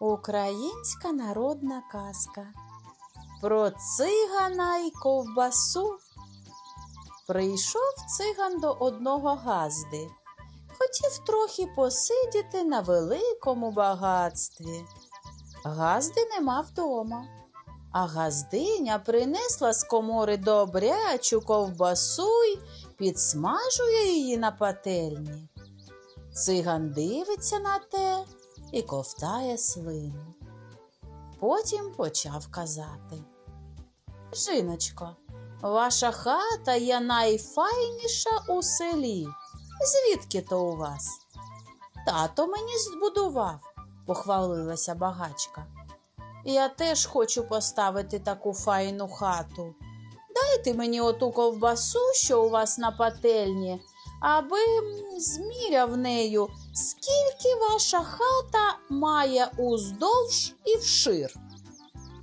Українська народна казка про цигана й ковбасу. Прийшов циган до одного газди. Хотів трохи посидіти на великому багатстві. Газди нема вдома, а газдиня принесла з комори добрячу ковбасу й підсмажує її на пательні. Циган дивиться на те і ковтає слину. Потім почав казати. Жіночко, ваша хата є найфайніша у селі. Звідки то у вас? Тато мені збудував, похвалилася багачка. Я теж хочу поставити таку файну хату. Дайте мені оту ковбасу, що у вас на пательні, аби зміряв нею, скільки ваша хата має уздовж і вшир.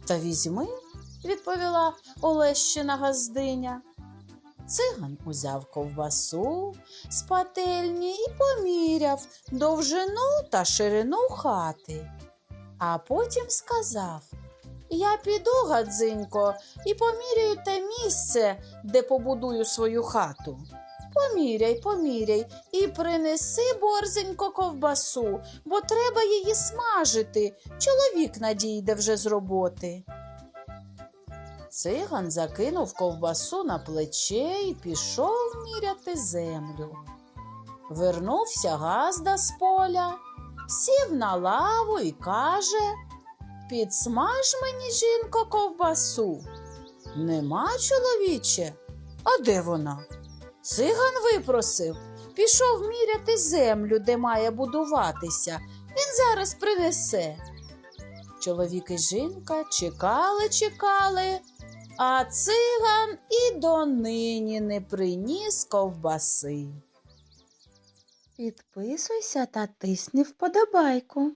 Та візьми, відповіла Олещина газдиня. Циган узяв ковбасу з пательні і поміряв довжину та ширину хати. А потім сказав Я піду, гадзинько, і поміряю те місце, де побудую свою хату. Поміряй, поміряй і принеси борзенько ковбасу, бо треба її смажити. Чоловік надійде вже з роботи. Циган закинув ковбасу на плече і пішов міряти землю. Вернувся газда з поля, сів на лаву і каже Підсмаж мені, жінко, ковбасу. Нема, чоловіче. А де вона? Циган випросив, пішов міряти землю, де має будуватися. Він зараз принесе. Чоловік і жінка чекали, чекали, а циган і донині не приніс ковбаси. Підписуйся та тисни вподобайку.